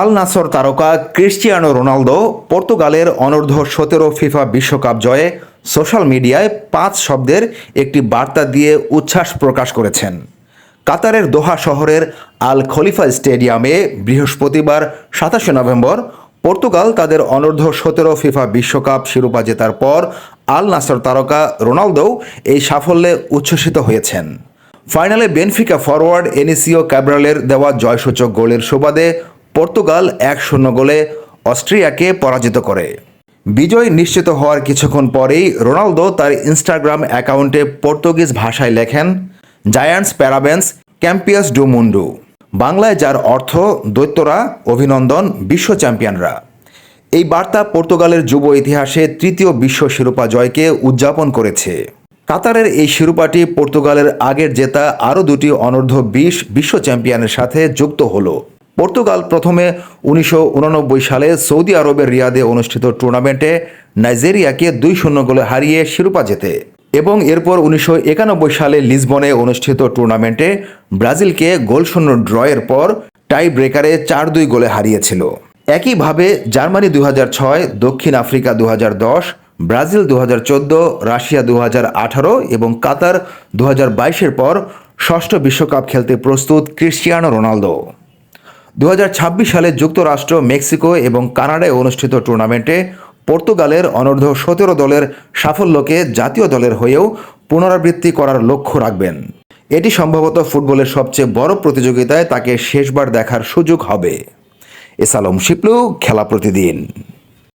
আল নাসর তারকা Cristiano Ronaldo পর্তুগালের অনূর্ধ্ব সতেরো ফিফা বিশ্বকাপ জয়ে সোশ্যাল মিডিয়ায় পাঁচ শব্দের একটি বার্তা দিয়ে উচ্ছ্বাস প্রকাশ করেছেন। কাতারের দোহা শহরের আল খলিফা স্টেডিয়ামে বৃহস্পতিবার সাতাশে নভেম্বর পর্তুগাল তাদের অনূর্ধ্ব সতেরো ফিফা বিশ্বকাপ শিরোপা জেতার পর আল নাসর তারকা রোনালদোও এই সাফল্যে উচ্ছ্বসিত হয়েছেন। ফাইনালে বেনফিকা ফরওয়ার্ড এনিসিও ক্যাব্রালের দেওয়া জয়সূচক গোলের সুবাদে পর্তুগাল এক শূন্য গোলে অস্ট্রিয়াকে পরাজিত করে। বিজয় নিশ্চিত হওয়ার কিছুক্ষণ পরেই রোনালদো তার ইনস্টাগ্রাম অ্যাকাউন্টে পর্তুগিজ ভাষায় লেখেন, জায়ান্টস প্যারাবেন্স, ক্যাম্পিয়াস ডু মুন্ডু। বাংলায় যার অর্থ দৈত্যরা, অভিনন্দন, বিশ্ব চ্যাম্পিয়নরা। এই বার্তা পর্তুগালের যুব ইতিহাসে তৃতীয় বিশ্ব শিরোপা জয়কে উদযাপন করেছে। কাতারের এই শিরোপাটি পর্তুগালের আগের জেতা আরও দুটি অনূর্ধ্ব বিশ বিশ্ব চ্যাম্পিয়নের সাথে যুক্ত হলো। পর্তুগাল প্রথমে উনিশশো সালে সৌদি আরবের রিয়াদে অনুষ্ঠিত টুর্নামেন্টে নাইজেরিয়াকে দুই শূন্য গোলে হারিয়ে শিরোপা জেতে। এবং এরপর উনিশশো একানব্বই সালে লিসবনে অনুষ্ঠিত টুর্নামেন্টে ব্রাজিলকে গোলশূন্য ড্রয়ের পর টাই ব্রেকারে চার দুই গোলে হারিয়েছিল। একইভাবে জার্মানি দু হাজার ছয়, দক্ষিণ আফ্রিকা দু হাজার দশ, ব্রাজিল দু হাজার চোদ্দ, রাশিয়া দু হাজার আঠারো এবং কাতার দু বাইশের পর ষষ্ঠ বিশ্বকাপ খেলতে প্রস্তুত ক্রিশ্চিয়ানো রোনালদো। দু হাজার ছাব্বিশ সালে যুক্তরাষ্ট্র, মেক্সিকো এবং কানাডায় অনুষ্ঠিত টুর্নামেন্টে পর্তুগালের অনূর্ধ্ব সতেরো দলের সাফল্যকে জাতীয় দলের হয়েও পুনরাবৃত্তি করার লক্ষ্য রাখবেন। এটি সম্ভবত ফুটবলের সবচেয়ে বড় প্রতিযোগিতায় তাকে শেষবার দেখার সুযোগ হবে। এসালম শিপলু, খেলা প্রতিদিন।